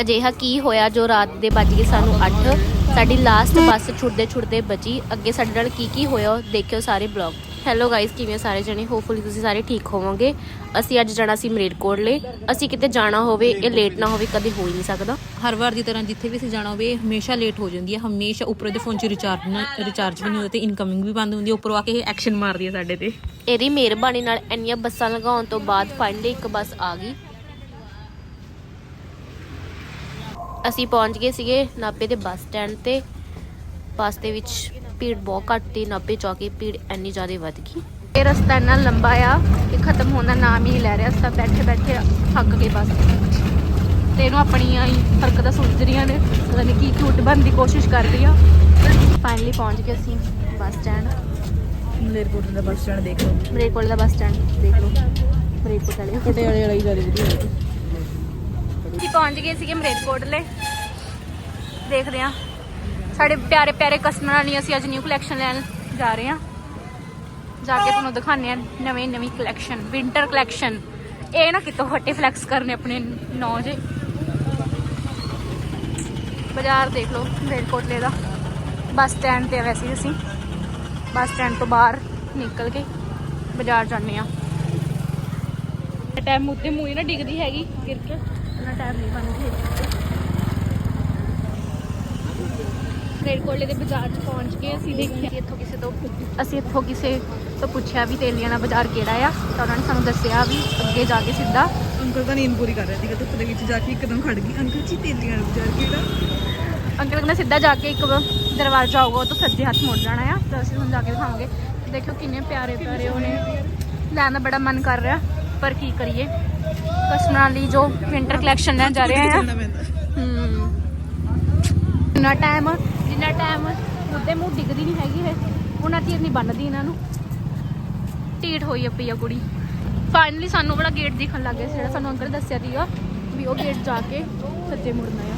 ਅਜਿਹਾ ਕੀ ਹੋਇਆ ਜੋ ਰਾਤ ਦੇ ਵੱਜ ਗਏ ਸਾਨੂੰ 8 ਸਾਡੀ ਲਾਸਟ ਬੱਸ ਛੁੱਟਦੇ ਛੁੱਟਦੇ ਬਚੀ। ਅੱਗੇ ਸਾਡੇ ਨਾਲ ਕੀ ਕੀ ਹੋਇਆ ਦੇਖਿਓ ਸਾਰੇ ਬਲੌਗ ਹੈਲੋ ਗਾਇਸ ਕਿਵੇਂ ਸਾਰੇ ਜਣੇ? ਹੋਪਫੁਲੀ ਤੁਸੀਂ ਸਾਰੇ ਠੀਕ ਹੋਵੋਗੇ। ਅਸੀਂ ਅੱਜ ਜਾਣਾ ਸੀ ਮਰੇਟਕੋਟਲੇ ਅਸੀਂ ਕਿਤੇ ਜਾਣਾ ਹੋਵੇ ਇਹ ਲੇਟ ਨਾ ਹੋਵੇ ਕਦੇ ਹੋ ਹੀ ਨਹੀਂ ਸਕਦਾ। ਹਰ ਵਾਰ ਦੀ ਤਰ੍ਹਾਂ ਜਿੱਥੇ ਵੀ ਅਸੀਂ ਜਾਣਾ ਹੋਵੇ ਇਹ ਹਮੇਸ਼ਾ ਲੇਟ ਹੋ ਜਾਂਦੀ ਹੈ। ਹਮੇਸ਼ਾ ਉੱਪਰ ਦੇ ਫੋਨ 'ਚ ਰਿਚਾਰਜ ਨਾ ਰਿਚਾਰਜ ਵੀ ਨਹੀਂ ਹੁੰਦਾ ਤੇ ਇਨਕਮਿੰਗ ਵੀ ਬੰਦ ਹੁੰਦੀ ਹੈ। ਉੱਪਰੋਂ ਆ ਕੇ ਇਹ ਐਕਸ਼ਨ ਮਾਰਦੀ ਹੈ ਸਾਡੇ ਤੇ। ਇਹਦੀ ਮਿਹਰਬਾਨੀ ਨਾਲ ਇੰਨੀਆਂ ਬੱਸਾਂ ਲਗਾਉਣ ਤੋਂ ਬਾਅਦ ਫਾਈਨਲੀ ਇੱਕ ਬੱਸ ਆ ਗਈ। ਅਸੀਂ ਪਹੁੰਚ ਗਏ ਸੀਗੇ ਨਾਭੇ ਦੇ ਬੱਸ ਸਟੈਂਡ ਤੇ। ਬੱਸ ਦੇ ਵਿੱਚ ਭੀੜ ਬਹੁਤ ਘੱਟ ਸੀ ਨਾਭੇ ਜਾ ਕੇ ਭੀੜ ਇੰਨੀ ਜ਼ਿਆਦਾ ਵੱਧ ਗਈ। ਇਹ ਰਸਤਾ ਇੰਨਾ ਲੰਬਾ ਆ ਕਿ ਖਤਮ ਹੋਣ ਦਾ ਨਾਮ ਹੀ ਨਹੀਂ ਲੈ ਰਿਹਾ ਸਭ ਬੈਠੇ ਬੈਠੇ ਥੱਕ ਗਏ ਬਸ ਤੇ ਇਹਨੂੰ ਆਪਣੀਆਂ ਹੀ ਹਰਕਤਾਂ ਸੋਚ ਰਹੀਆਂ ਨੇ ਪਤਾ ਨਹੀਂ ਕੀ ਝੂਠ ਬਣਨ ਦੀ ਕੋਸ਼ਿਸ਼ ਕਰ ਰਹੀ ਆ ਫਾਈਨਲੀ ਪਹੁੰਚ ਗਏ ਅਸੀਂ ਬੱਸ ਸਟੈਂਡ। ਮਲੇਰਕੋਟ ਦਾ ਬੱਸ ਸਟੈਂਡ ਦੇਖ ਲਓ। ਮਰੇਕੋਟ ਦਾ ਬੱਸ ਸਟੈਂਡ ਦੇਖ ਲਓ। ਮਰੇਕੋਟ ਵਾਲੇ ਪਟਿਆਲੇ ਵਾਲਾ ਹੀ ਜ਼ਿਆਦਾ ਵਧੀਆ ਪਹੁੰਚ ਗਏ ਸੀਗੇ ਮਰੇਕੋਟਲੇ ਦੇਖਦੇ ਹਾਂ। ਸਾਡੇ ਪਿਆਰੇ ਪਿਆਰੇ ਕਸਟਮਰਾਂ ਲਈ ਅਸੀਂ ਅੱਜ ਨਿਊ ਕਲੈਕਸ਼ਨ ਲੈਣ ਜਾ ਰਹੇ ਹਾਂ। ਜਾ ਕੇ ਤੁਹਾਨੂੰ ਦਿਖਾਉਂਦੇ ਹਾਂ ਨਵੇਂ ਨਵੀਂ ਕਲੈਕਸ਼ਨ ਵਿੰਟਰ ਕਲੈਕਸ਼ਨ ਇਹ ਨਾ ਕਿਤੋਂ ਹੱਟੇ ਫਲੈਕਸ ਕਰਨੇ ਆਪਣੇ ਨੌ ਜੇ। ਬਾਜ਼ਾਰ ਦੇਖ ਲਓ ਮਰੇਕੋਟਲੇ ਦਾ। ਬੱਸ ਸਟੈਂਡ ਤੇ ਆ ਵੈਸੇ ਅਸੀਂ। ਬੱਸ ਸਟੈਂਡ ਤੋਂ ਬਾਹਰ ਨਿਕਲ ਕੇ ਬਾਜ਼ਾਰ ਜਾਂਦੇ ਹਾਂ। ਟਾਈਮ ਉੱਤੇ ਮੂੰਹ ਹੀ ਨਾ ਡਿੱਗਦੀ ਹੈਗੀ, ਗਿਰ ਕੇ। ਉਹਨਾਂ ਟਾਈਮ ਨਹੀਂ ਬਣਦੀ। ਹੈਗੀ ਰੇਡਕੋਟਲੇ ਦੇ ਬਾਜ਼ਾਰ 'ਚ ਪਹੁੰਚ ਕੇ ਅਸੀਂ ਦੇਖਿਆ। ਇੱਥੋਂ ਕਿਸੇ ਤੋਂ ਅਸੀਂ ਇੱਥੋਂ ਕਿਸੇ ਤੋਂ ਪੁੱਛਿਆ ਵੀ ਤੇਲੀਆਣਾ ਬਾਜ਼ਾਰ ਕਿਹੜਾ ਆ ਤਾਂ ਉਹਨਾਂ ਨੇ ਸਾਨੂੰ ਦੱਸਿਆ ਵੀ ਅੱਗੇ ਜਾ ਕੇ ਸਿੱਧਾ ਅੰਕਲ ਤਾਂ ਨੀਂਦ ਪੂਰੀ ਕਰ ਰਿਹਾ ਸੀਗਾ ਧੁੱਪ ਦੇ ਵਿੱਚ ਜਾ ਕੇ ਇੱਕਦਮ ਖੜ ਗਈ। ਅੰਕਲ ਜੀ ਤੇਲੀਆਂ ਬਾਜ਼ਾਰ ਕਿਹੜਾ? ਅੰਕਲ ਕਹਿੰਦਾ ਸਿੱਧਾ ਜਾ ਕੇ ਇੱਕ ਦਰਵਾਜ਼ਾ ਆਊਗਾ ਉਹ ਤੋਂ ਸੱਜੇ ਹੱਥ ਮੁੜ ਜਾਣਾ ਆ। ਤਾਂ ਅਸੀਂ ਹੁਣ ਜਾ ਕੇ ਦਿਖਾਵਾਂਗੇ। ਦੇਖਿਓ ਕਿੰਨੇ ਪਿਆਰੇ ਪਿਆਰੇ ਉਹਨੇ। ਲੈਣ ਦਾ ਬੜਾ ਮਨ ਕਰ ਰਿਹਾ ਪਰ ਕੀ ਕਰੀਏ? ਕਸਟਮਰਾਂ ਲਈ ਜੋ ਵਿੰਟਰ ਕਲੈਕਸ਼ਨ ਲੈਣ ਜਾ ਰਹੇ ਆ ਹਮ ਜਿੰਨਾ ਟਾਈਮ ਜਿੰਨਾ ਟਾਈਮ ਮੁੱਦੇ ਮੂੰਹ ਡਿੱਗਦੀ ਨਹੀਂ ਹੈਗੀ ਇਹ। ਉਹਨਾਂ ਚਿਰ ਨਹੀਂ ਬੰਨਦੀ ਇਹਨਾਂ ਨੂੰ। ਢੀਠ ਹੋਈ ਆ ਪਈ ਆ ਕੁੜੀ। ਫਾਈਨਲੀ ਸਾਨੂੰ ਬੜਾ ਗੇਟ ਦਿਖਣ ਲੱਗ ਗਿਆ ਜਿਹੜਾ ਸਾਨੂੰ ਅੰਕਲ ਦੱਸਿਆ ਸੀਗਾ ਵੀ ਉਹ ਗੇਟ ਜਾ ਕੇ ਸੱਜੇ ਮੁੜਨਾ ਆ।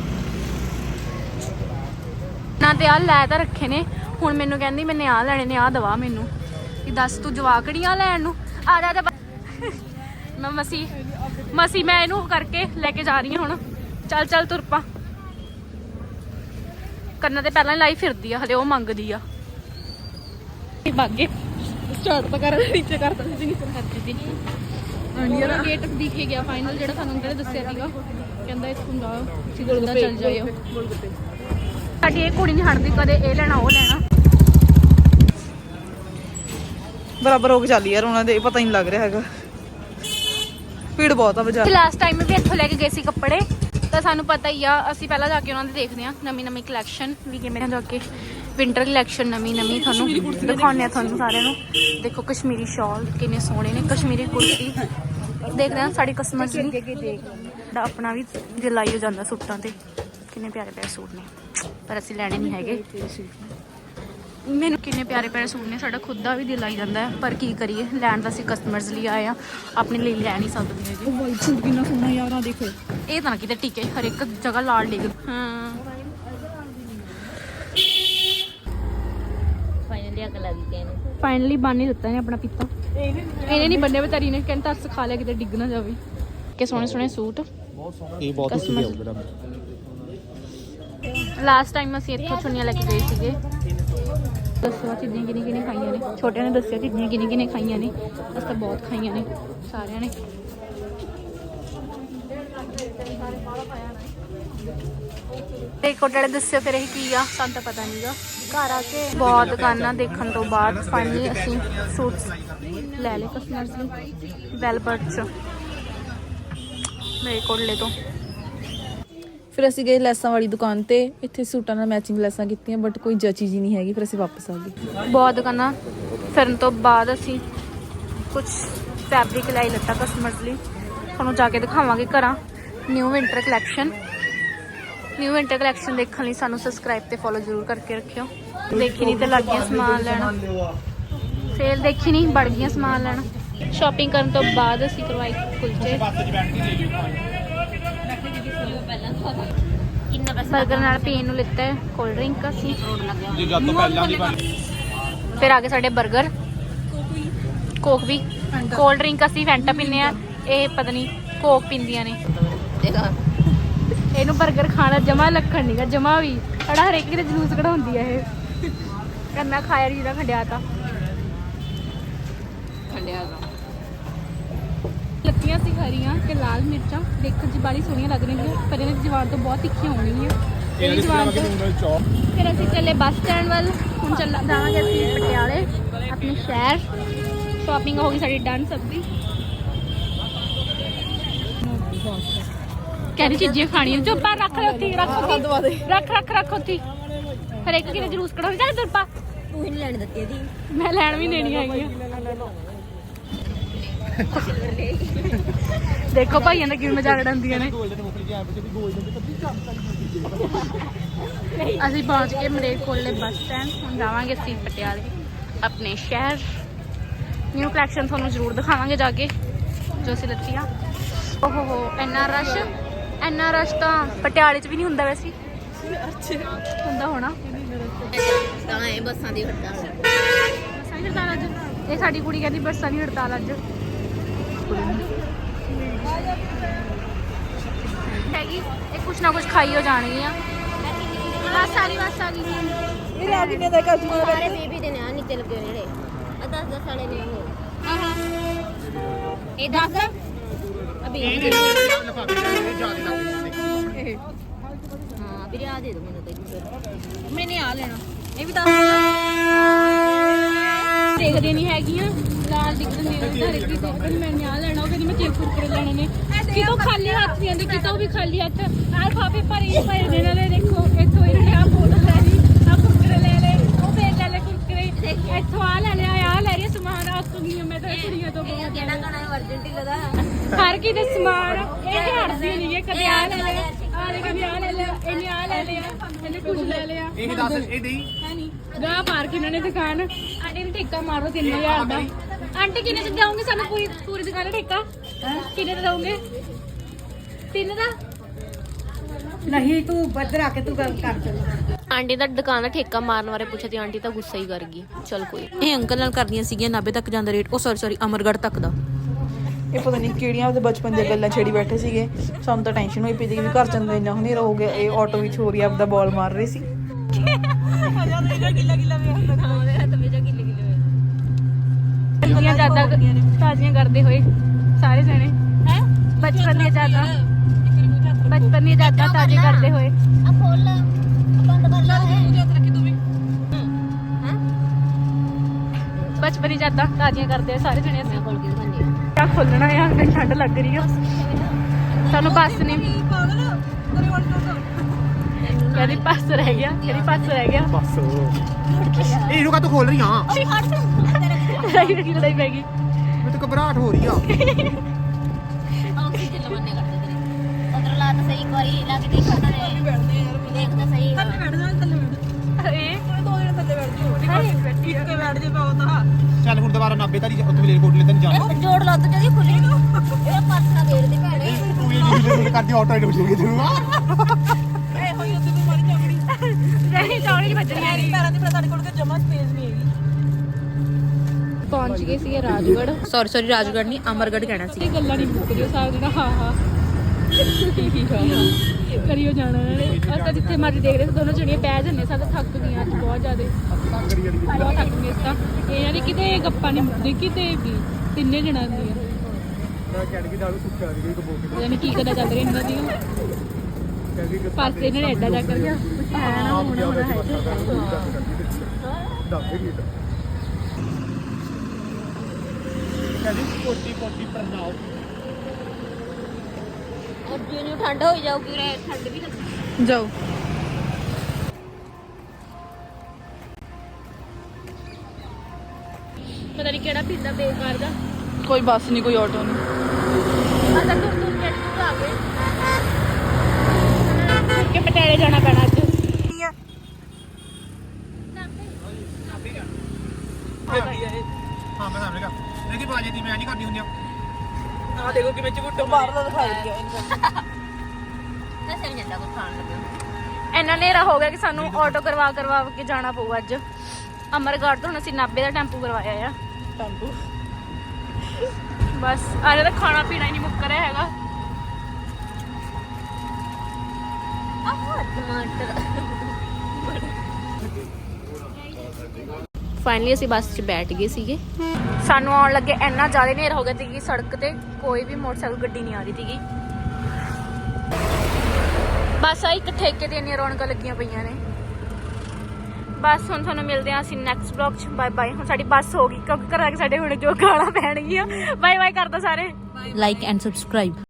ਨਾ ਤੇ ਆ ਲੈ ਤਾਂ ਰੱਖੇ ਨੇ। ਹੁਣ ਮੈਨੂੰ ਕਹਿੰਦੀ ਮੈਨੇ ਆ ਲੈਣੇ ਨੇ ਆ ਦਵਾ ਮੈਨੂੰ। ਕਿ ਦੱਸ ਤੂੰ ਜਵਾਕੜੀਆਂ ਲੈਣ ਨੂੰ? ਆ ਜਾ ਬ- ਮੈਂ ਮਸੀ ਮਸੀ ਮੈਂ ਇਹਨੂੰ ਕਰਕੇ ਲੈ ਕੇ ਜਾ ਰਹੀ ਹਾਂ ਹੁਣ। ਚੱਲ ਚੱਲ ਤੁਰ ਪਾ। ਕੰਨਾਂ ਤੇ ਪਹਿਲਾਂ ਹੀ ਲਾਈ ਫਿਰਦੀ ਆ ਹਲੇ ਉਹ ਮੰਗਦੀ ਆ। ਬਾਗੇ ਸਟਾਰਟ ਤਾਂ ਕਰ ਨੀਚੇ ਕਰਤਾ ਸੀ ਨੀਚੇ ਕਰਦੀ ਸੀ ਉਹ ਗੇਟ ਦਿਖੇ ਗਿਆ ਫਾਈਨਲ ਜਿਹੜਾ ਸਾਨੂੰ ਅੰਕਲ ਨੇ ਦੱਸਿਆ ਸੀਗਾ। ਕਹਿੰਦਾ ਇੱਥੋਂ ਦਾ ਸਿੱਧਾ ਚੱਲ ਜਾਇਓ। ਸਾਡੀ ਇਹ ਕੁੜੀ ਨਹੀਂ ਹਟਦੀ ਕਦੇ ਇਹ ਲੈਣਾ ਉਹ ਲੈਣਾ। ਬਰਾਬਰ ਹੋ ਕੇ ਚੱਲੀ ਯਾਰ ਉਹਨਾਂ ਦੇ ਪਤਾ ਹੀ ਨਹੀਂ ਲੱਗ ਰਿਹਾ ਹੈਗਾ। ਭੀੜ ਬਹੁਤ ਆ ਬਾਜ਼ਾਰ ਲਾਸਟ ਟਾਈਮ ਵੀ ਇੱਥੋਂ ਲੈ ਕੇ ਗਏ ਸੀ ਕੱਪੜੇ ਤਾਂ ਸਾਨੂੰ ਪਤਾ ਹੀ ਆ ਅਸੀਂ ਪਹਿਲਾਂ ਜਾ ਕੇ ਉਹਨਾਂ ਦੇ ਦੇਖਦੇ ਆ ਨਵੀਂ ਨਵੀਂ ਕਲੈਕਸ਼ਨ ਵੀ ਕਿਵੇਂ ਜਾ ਕੇ ਵਿੰਟਰ ਕਲੈਕਸ਼ਨ ਨਵੀਂ ਨਵੀਂ ਤੁਹਾਨੂੰ ਦਿਖਾਉਂਦੇ ਆ ਤੁਹਾਨੂੰ ਸਾਰਿਆਂ ਨੂੰ। ਦੇਖੋ ਕਸ਼ਮੀਰੀ ਸ਼ਾਲ ਕਿੰਨੇ ਸੋਹਣੇ ਨੇ ਕਸ਼ਮੀਰੀ ਕੁੜਤੀ। ਦੇਖਦੇ ਆ ਸਾਡੇ ਕਸਟਮਰਸ ਦੀ ਦਾ ਆਪਣਾ ਵੀ ਦਿਲ ਆਈ ਹੋ ਜਾਂਦਾ ਸੂਟਾਂ ਤੇ। ਕਿੰਨੇ ਪਿਆਰੇ ਪਿਆਰੇ ਸੂਟ ਨੇ ਪਰ ਅਸੀਂ ਲੈਣੇ ਨਹੀਂ ਹੈਗੇ। ਮੈਨੂੰ ਕਿੰਨੇ ਪਿਆਰੇ ਪਿਆਰੇ ਸੂਟ ਨੇ ਸਾਡਾ ਖੁਦ ਦਾ ਵੀ ਦਿਲ ਆਈ ਜਾਂਦਾ ਹੈ ਪਰ ਕੀ ਕਰੀਏ ਲੈਣ ਤਾਂ ਅਸੀਂ ਕਸਟਮਰਸ ਲਈ ਆਏ ਆ ਆਪਣੇ ਲਈ ਲੈ ਨਹੀਂ ਸਕਦੇ ਜੀ। ਉਹ ਵਾਈਟ ਸੂਟ ਕਿੰਨਾ ਸੋਹਣਾ ਯਾਰ ਆ ਦੇਖੋ। ਇਹ ਤਾਂ ਕਿਤੇ ਟਿਕੇ ਹਰ ਇੱਕ ਜਗ੍ਹਾ ਲਾਲ ਡਿੱਗ ਹਾਂ। ਫਾਈਨਲੀ ਅਕਲ ਆ ਗਈ ਕਹਿੰਦੇ ਫਾਈਨਲੀ ਬੰਨ ਹੀ ਦਿੱਤਾ ਨੇ ਆਪਣਾ ਪਿੱਤਾ। ਇਹਨੇ ਨਹੀਂ ਬੰਨੇ ਵਿਚਾਰੀ ਨੇ ਕਹਿੰਦਾ ਤਰਸ ਖਾ ਲਿਆ ਕਿਤੇ ਡਿੱਗ ਨਾ ਜਾਵੇ। ਕਿ ਸੋਹਣੇ ਸੋਹਣੇ ਸੂਟ। ਇਹ ਬਹੁਤ ਜਿਹੜਾ ਲਾਸਟ ਟਾਈਮ ਅਸੀਂ ਇੱਥੋਂ ਚੁੰਨੀਆਂ ਲੈ ਕੇ ਗਏ ਸੀਗੇ। ਦੱਸੋ ਚੀਜ਼ਾਂ ਕਿੰਨੀ ਕਿੰਨੀ ਖਾਈਆਂ ਨੇ। ਛੋਟਿਆਂ ਨੇ ਦੱਸਿਆ ਚੀਜ਼ਾਂ ਕਿੰਨੀ ਕਿੰਨੀ ਖਾਈਆਂ ਨੇ। ਅਸੀਂ ਤਾਂ ਬਹੁਤ ਖਾਈਆਂ ਨੇ ਸਾਰਿਆਂ ਨੇ। ਤੇ ਕੋਟੜੇ ਦੱਸਿਓ ਫਿਰ ਇਹ ਕੀ ਆ, ਸਾਨੂੰ ਤਾਂ ਪਤਾ ਨਹੀਂਗਾ ਘਰ ਆ ਕੇ ਬਹੁਤ ਦੁਕਾਨਾਂ ਦੇਖਣ ਤੋਂ ਬਾਅਦ ਫਾਈਨਲੀ ਅਸੀਂ ਸੂਟਸ ਲੈ ਲਏ ਕਸਟਮਰਸ ਲਈ ਵੈਲਬਰਟ ਚ ਮੇਰੇ ਕੋਟਲੇ ਤੋਂ। ਫਿਰ ਅਸੀਂ ਗਏ ਲੈਸਾਂ ਵਾਲੀ ਦੁਕਾਨ ਤੇ, ਇੱਥੇ ਸੂਟਾਂ ਨਾਲ ਮੈਚਿੰਗ ਲੈਸਾਂ ਕੀਤੀਆਂ ਬਟ ਕੋਈ ਜਚੀ ਜੀ ਨਹੀਂ ਹੈਗੀ, ਫਿਰ ਅਸੀਂ ਵਾਪਸ ਆ ਗਏ। ਬਹੁਤ ਦੁਕਾਨਾਂ ਫਿਰਨ ਤੋਂ ਬਾਅਦ ਅਸੀਂ ਕੁਝ ਫੈਬਰਿਕ ਲੈ ਲਿੱਤਾ ਕਸਟਮਰਸ ਲਈ। ਤੁਹਾਨੂੰ ਜਾ ਕੇ ਦਿਖਾਵਾਂਗੇ ਘਰਾਂ। New winter collection new winter collection ਦੇਖਣ ਲਈ ਸਾਨੂੰ ਸਬਸਕ੍ਰਾਈਬ ਤੇ ਫੋਲੋ ਜ਼ਰੂਰ ਕਰਕੇ ਰੱਖਿਓ। ਦੇਖੀ ਨਹੀਂ ਤੇ ਲੱਗ ਗਿਆ ਸਮਾਨ ਲੈਣਾ। ਸੇਲ ਦੇਖੀ ਨਹੀਂ ਵੜ ਗਈਆਂ ਸਮਾਨ ਲੈਣ। ਸ਼ਾਪਿੰਗ ਕਰਨ ਤੋਂ ਬਾਅਦ ਅਸੀਂ ਕਰਵਾਈ ਕੁਲਚੇ। ਕਿੰਨਾ ਪੈਸਾ ਬਰਗਰ ਨਾਲ ਪੀਣ ਨੂੰ ਲਿੱਤਾ ਹੈ ਕੋਲਡ ਡਰਿੰਕ ਅਸੀਂ। ਜੀ ਜਦ ਤੋਂ ਪਹਿਲਾਂ ਦੀ ਬਣ ਫਿਰ ਆ ਗਏ ਸਾਡੇ 버ਗਰ ਕੋਕ ਵੀ। ਕੋਲਡ ਡਰਿੰਕ ਅਸੀਂ ਫੈਂਟਾ ਪੀਂਦੇ ਆ ਇਹ ਪਤਾ ਨਹੀਂ ਕੋਕ ਪੀਂਦੀਆਂ ਨੇ। ਇਹਨੂੰ 버ਗਰ ਖਾਣਾ ਜਮਾ ਲੱਖਣ ਨਹੀਂਗਾ ਜਮਾ ਵੀ। ਅੜਾ ਹਰੇਕ ਕਿਤੇ ਜਲੂਸ ਕਢਾਉਂਦੀ ਆ ਇਹ। ਕੰਨਾ ਖਾਇਆ ਜੀ ਦਾ ਖੰਡਿਆ ਤਾਂ। ਖੰਡਿਆ ਦਾ ਲੱਤੀਆਂ ਸੀ ਹਰੀਆਂ ਤੇ ਲਾਲ ਮਿਰਚਾਂ। ਦੇਖਣ 'ਚ ਬਾਲੀ ਸੋਹਣੀਆਂ ਲੱਗ ਰਹੀਆਂ ਪਰ ਇਹਨਾਂ ਦੀ ਜਵਾਨ ਤੋਂ ਬਹੁਤ ਤਿੱਖੀਆਂ ਹੋਣਗੀਆਂ ਇਹਦੀ ਜਵਾਨ ਤੋਂ ਫਿਰ ਅਸੀਂ ਚੱਲੇ ਬੱਸ ਸਟੈਂਡ ਵੱਲ। ਹੁਣ ਚੱਲਾਂ ਜਾਵਾਂਗੇ ਅਸੀਂ ਪਟਿਆਲੇ ਆਪਣੇ ਸ਼ਹਿਰ। ਸ਼ਾਪਿੰਗ ਹੋ ਗਈ ਸਾਡੀ ਡਨ ਸਭ ਦੀ। ਕਹਿੰਦੀ ਚੀਜ਼ਾਂ ਖਾਣੀਆਂ ਚੁੱਪ ਆ ਰੱਖ ਲੈ ਉੱਥੇ ਰੱਖ ਉੱਥੇ। ਰੱਖ ਰੱਖ ਰੱਖ ਉੱਥੇ। ਹਰੇਕ ਕਿਤੇ ਜਲੂਸ ਕਢਾਉਣੀ? ਚੱਲ ਤੁਰ ਪਾ। ਤੂੰ ਹੀ ਨਹੀਂ ਲੈਣ ਦਿੱਤੀ ਇਹਦੀ। ਮੈਂ ਲੈਣ ਵੀ ਦੇਣੀ ਹੈਗੀਆਂ ਦੇਖੋ ਭਾਈਆਂ ਦਾ ਕਿਵੇਂ ਮਜ਼ਾਕ ਉਡਾਉਂਦੀਆਂ ਨੇ। ਅਸੀਂ ਪਹੁੰਚ ਗਏ ਮਲੇਰਕੋਟਲੇ ਬੱਸ ਸਟੈਂਡ ਹੁਣ ਜਾਵਾਂਗੇ ਅਸੀਂ ਪਟਿਆਲੇ ਆਪਣੇ ਸ਼ਹਿਰ। ਨਿਊ ਕਲੈਕਸ਼ਨ ਤੁਹਾਨੂੰ ਜ਼ਰੂਰ ਦਿਖਾਵਾਂਗੇ ਜਾ ਕੇ ਜੋ ਅਸੀਂ ਲੱਤੀਆਂ ਓਹੋ ਹੋ ਇੰਨਾ ਰਸ਼ ਇੰਨਾ ਰਸ਼ ਤਾਂ ਪਟਿਆਲੇ 'ਚ ਵੀ ਨਹੀਂ ਹੁੰਦਾ ਵੈਸੇ। ਹੁੰਦਾ ਹੋਣਾ। ਤਾਂ ਇਹ ਬੱਸਾਂ ਦੀ ਹੜਤਾਲ ਦੀ ਇਹ ਸਾਡੀ ਕੁੜੀ ਕਹਿੰਦੀ ਬੱਸਾਂ ਦੀ ਹੜਤਾਲ ਅੱਜ। ਹੈਗੀ ਇਹ ਕੁਛ ਨਾ ਕੁਛ ਖਾਈ ਹੋ ਜਾਣਗੀਆਂ। ਬਸ ਸਾਰੀ ਬਸ ਆ ਗਈ ਮੇਰੇ ਆ ਕਿੰਨੇ ਦਾ ਕਾਜੂ ਸਾਰੇ ਬੇਬੀ ਦੇ ਨਾਂ ਨੀਚੇ ਲੱਗੇ ਹੋਏ ਜਿਹੜੇ। ਆ 10 10 ਵਾਲੇ ਨੇ ਉਹ ਇਹ 10 ਅਭੀ ਇਹ ਲਫਾਫੇ ਦੇ ਜ਼ਿਆਦਾ ਲੱਗਦੇ ਹਾਂ ਵੀਰੇ ਆ ਦੇ ਦੋ ਮੈਨੂੰ ਤੇ ਮੈਨੇ ਆ ਲੈਣਾ। ਇਹ ਵੀ ਦੱਸ। ਦੇਖਦੇ ਨਹੀਂ ਹੈਗੀਆਂ। ਲਾਲ ਦਿਖਦੇ ਨੇ ਹਰ ਇੱਕ ਦੀ ਦੇਖਦੇ ਨੇ ਮੈਨੇ ਆ ਲੈਣਾ ਉਹ ਕਹਿੰਦੀ ਮੈਂ ਚੇਕ ਕੁਰਕਰੇ ਲੈਣੇ ਨੇ। ਕਿਤੋਂ ਖਾਲੀ ਹੱਥ ਨਹੀਂ ਆਂਦੇ ਕਿਤੋਂ ਵੀ ਖਾਲੀ ਹੱਥ। ਆਹ ਫਾਫੇ ਭਰੇ ਪਏ ਨੇ ਨਾਲੇ ਦੇਖੋ ਇੱਥੋਂ ਇਹਨਾਂ ਆ ਬੋਤਲ ਲੈ ਲਈ ਆ ਕੁਰਕਰੇ ਲੈ ਲਏ ਉਹ ਫੇਰ ਲੈ ਲੈ ਕੁਰਕਰੇ। ਇੱਥੋਂ ਆ ਲੈ ਲਿਆ ਆ ਲੈ ਰਹੀ ਸਮਾਨ ਆ ਕੁੜੀਆਂ ਮੈਂ ਤਾਂ ਕੁੜੀਆਂ ਤੋਂ ਬਹੁਤ ਜਿਹੜਾ ਗਾਣਾ ਅਰਜੈਂਟੀ ਲਦਾ ਹਰ ਕੀ ਦੇ ਸਮਾਨ ਇਹ ਹਟਦੀ ਨਹੀਂ ਹੈ ਕਦੇ ਆ ਲੈ ਆ ਲੈ ਕਦੇ ਆ ਲੈ ਇਹਨੇ ਆ ਲੈ ਲਿਆ ਇਹਨੇ ਕੁਝ ਲੈ ਲਿਆ। ਇਹ ਦੱਸ ਇਹ ਦੇਈ। ਹੈ ਨਹੀਂ ਗਾਹ ਮਾਰ ਕੇ ਇਹਨਾਂ ਨੇ ਦੁਕਾਨ ਠੇਕਾ ਮਾਰੋ 3000 ਦਾ। ਆਂਟੀ ਕਿੰਨੇ ਚ ਦਵਾਉਂਗੇ ਸਾਨੂੰ ਪੂਰੀ ਪੂਰੀ ਦੁਕਾਨ ਦਾ ਠੇਕਾ? ਕਿੰਨੇ ਦਾ ਦਵਾਉਂਗੇ ਤਿੰਨ ਦਾ? ਨਹੀਂ ਤੂੰ ਬੱਦਰ ਆ ਕੇ ਤੂੰ ਗੱਲ ਕਰ ਚੱਲ। ਆਂਟੀ ਦਾ ਦੁਕਾਨ ਦਾ ਠੇਕਾ ਮਾਰਨ ਬਾਰੇ ਪੁੱਛਿਆ ਤੇ ਆਂਟੀ ਤਾਂ ਗੁੱਸਾ ਹੀ ਕਰ ਗਈ। ਚਲ ਕੋਈ ਇਹ ਅੰਕਲ ਨਾਲ ਕਰਦੀਆਂ ਸੀਗੀਆਂ 90 ਤੱਕ ਜਾਂਦਾ ਰੇਟ। ਉਹ ਸੌਰੀ ਸੌਰੀ ਅਮਰਗੜ੍ਹ ਤੱਕ ਦਾ। ਇਹ ਪਤਾ ਨਹੀਂ ਕਿਹੜੀਆਂ ਉਹਦੇ ਬਚਪਨ ਦੀਆਂ ਗੱਲਾਂ ਛੇੜੀ ਬੈਠੇ ਸੀਗੇ। ਸਾਨੂੰ ਤਾਂ ਟੈਨਸ਼ਨ ਹੋਈ ਪਈ ਸੀ ਵੀ ਘਰ ਚੰਦੇ ਇੰਨਾ ਹੁਣੇ ਰਹੋਗੇ ਇਹ ਆਟੋ ਵਿੱਚ ਹੋ ਰਹੀ ਆਪਦਾ ਬਾਲ ਮਾਰ ਰਹੀ ਸੀ। ਦੀਆਂ ਯਾਦਾਂ ਤਾਜ਼ੀਆਂ ਕਰਦੇ ਹੋਏ ਸਾਰੇ ਜਣੇ। ਹੈ? ਬਚਪਨ ਦੀਆਂ ਯਾਦਾਂ। ਬਚਪਨ ਦੀਆਂ ਯਾਦਾਂ ਤਾਜ਼ੀਆਂ ਕਰਦੇ ਹੋਏ। ਆ ਖੋਲ। ਬੰਦ ਕਰ ਲਾ ਬਚਪਨ ਦੀਆਂ ਯਾਦਾਂ ਤਾਜ਼ੀਆਂ ਕਰਦੇ ਆ ਸਾਰੇ ਜਣੇ ਅਸੀਂ। ਖੋਲ ਕੇ ਦਿਖਾਉਂਦੀ ਆ ਖੋਲਣਾ ਆ ਮੈਨੂੰ ਠੰਡ ਲੱਗ ਰਹੀ ਆ। ਸਾਨੂੰ ਬੱਸ ਨੇ ਕਹਿੰਦੀ ਬੱਸ ਰਹਿ ਗਿਆ ਕਹਿੰਦੀ ਬੱਸ ਰਹਿ ਗਿਆ। ਬਸ। ਇਹ ਇਹਨੂੰ ਕਾ ਤੂੰ ਖੋਲ ਰਹੀ ਹਾਂ ਲੜਾਈ ਲੱਗੀ ਲੜਾਈ ਪੈ ਗਈ? ਮੈਨੂੰ ਤਾਂ ਘਬਰਾਹਟ ਹੋ ਰਹੀ ਆ। ਆਕਸੀਜਨ ਲਵਣੇ ਕਰਦੇ ਤੇਰੇ। ਉਧਰ ਲਾ ਤਾਂ ਸਹੀ ਕਰੀ ਲੱਗ ਕੇ ਖੜਾ ਨੇ ਦੇਖ ਤਾਂ ਸਹੀ ਇਹ? ਦੋ ਦਿਨ ਥੱਲੇ ਬੈਠੀ ਚੱਲ ਹੁਣ ਦੁਬਾਰਾ 90 ਤਾਰੀ ਉੱਥੇ ਵੀ ਕੋਟ ਲੈ ਤੈਨੂੰ ਜਾਣਾ। ਜੋੜ ਲੱਤ ਜਦੀ ਖੁੱਲੀ। ਇਹ ਪਰਸ ਨਾ ਗੇੜ ਦੇ ਭੈਣੇ। ਤੂੰ ਇਹ ਜਿਹੜੀ ਕਰਦੀ ਆਟੋ ਐਡ ਨਹੀਂ ਵੱਜਣੀ। ਪੈਰਾਂ ਦੀ ਫਿਰ ਸਾਡੇ ਕੋਲ ਤੇ ਜਮਾ ਸਪੇਸ ਨਹੀਂ ਹੈਗੀ ਪਹੁੰਚ ਗਏ ਸੀਗੇ ਰਾਜਗੜ੍ਹ। ਸੌਰੀ ਸੌਰੀ ਰਾਜਗੜ੍ਹ ਨਹੀਂ ਅਮਰਗੜ੍ਹ ਕਹਿਣਾ ਸੀ। ਇਹ ਗੱਲਾਂ ਨਹੀਂ ਮੁੱਕਦੀਆਂ ਸਾਰੇ ਦਿਨ ਹਾਂ ਹਾਂ। ਕਰਿਓ ਜਾਣਾ ਅਸੀਂ ਜਿੱਥੇ ਮਰਜ਼ੀ ਦੇਖ ਰਹੇ ਸੀ ਦੋਨੋਂ ਜਣੀਆਂ ਪੈ ਜੰਨੇ ਸਾਡੇ ਥੱਕ ਗਈਆਂ ਅੱਜ ਬਹੁਤ ਜ਼ਿਆਦਾ। ਬਹੁਤ ਥੱਕ ਗਏ ਸੀ ਤਾਂ। ਇਹਨਾਂ ਦੀ ਕਿਤੇ ਗੱਪਾਂ ਨਹੀਂ ਮੁੱਕਦੀ ਕਿਤੇ ਵੀ ਤਿੰਨੇ ਜਣਾਂ ਦੀਆਂ। ਯਾਨੀ ਕੀ ਕਦਾ ਚੱਲ ਰਹੀ ਇਹਨਾਂ ਦੀ ਪਾਸੇ ਇਹਨਾਂ ਨੇ ਐਡਾ ਜਾ ਕਰ ਗਿਆ ਹੈ ਨਾ ਹੋਣਾ ਹੋਣਾ ਹੈ ਕਹਿੰਦੀ ਕੋਟੀ ਕੋਟੀ ਪਰਨਾਓ ਔਰ ਜਿਉਂ ਠੰਡ ਹੋਈ ਜਾਊਗੀ ਰੇ ਠੰਡ ਵੀ ਲੱਗੀ। ਜਾਓ। ਪਤਾ ਨਹੀਂ ਕਿਹੜਾ ਪਿੰਡਾ ਬੇਕਾਰ ਦਾ ਕੋਈ ਬੱਸ ਨਹੀਂ ਕੋਈ ਆਟੋ ਨਹੀਂ ਅਸਾਂ ਤੁਰ ਆ ਗਏ ਤੁਰ ਕੇ ਪਟਿਆਲੇ ਜਾਣਾ ਪੈਣਾ ਅੱਜ ਹਾਂ ਮੈਂ ਸਮਝ ਗਿਆ ਲੇਕਿਨ ਬਾਜੇ ਦੀ ਮੈਂ ਨਹੀਂ ਕਰਨੀ ਹੁੰਦੀ ਆ ਚੁੱਟੋ ਬਾਹਰ ਦਾ ਦਿਖਾਈ ਜਾਂਦਾ ਖਾਣ ਇੰਨਾ ਹੋ ਗਿਆ ਕਿ ਸਾਨੂੰ ਆਟੋ ਕਰਵਾ ਕਰਵਾ ਕੇ ਜਾਣਾ ਪਊ ਅੱਜ। ਅਮਰਗੜ੍ਹ ਤੋਂ ਹੁਣ ਅਸੀਂ 90 ਦਾ ਟੈਂਪੂ ਕਰਵਾਇਆ ਆ। ਟੈਂਪੂ? ਬਸ ਅੱਜ ਤਾਂ ਖਾਣਾ ਪੀਣਾ ਹੀ ਨਹੀਂ ਮੁੱਕ ਰਿਹਾ ਹੈਗਾ। ਫਾਈਨਲੀ ਅਸੀਂ ਬੱਸ 'ਚ ਬੈਠ ਗਏ ਸੀਗੇ। ਸਾਨੂੰ ਆਉਣ ਲੱਗੇ ਇੰਨਾ ਜ਼ਿਆਦਾ ਹਨੇਰ ਹੋ ਗਿਆ ਸੀ ਕਿ ਸੜਕ ਤੇ ਕੋਈ ਵੀ ਮੋਟਰਸਾਈਕਲ ਗੱਡੀ ਨਹੀਂ ਆ ਰਹੀ ਸੀਗੀ। ਬਸ ਆ ਇੱਕ ਠੇਕੇ ਤੇ ਇੰਨੀਆਂ ਰੌਣਕਾਂ ਲੱਗੀਆਂ ਪਈਆਂ ਨੇ। ਬਸ ਹੁਣ ਤੁਹਾਨੂੰ ਮਿਲਦੇ ਹਾਂ ਅਸੀਂ ਨੈਕਸਟ ਬਲੌਗ 'ਚ। ਬਾਏ ਬਾਏ ਹੁਣ ਸਾਡੀ ਬੱਸ ਹੋ ਗਈ ਕਿਉਂਕਿ ਘਰ ਆ ਕੇ ਸਾਡੇ ਹੁਣ ਜੋ ਗਾਲਾਂ ਪੈਣਗੀਆਂ। ਬਾਏ ਬਾਏ ਕਰਦਾ ਸਾਰੇ। Like and subscribe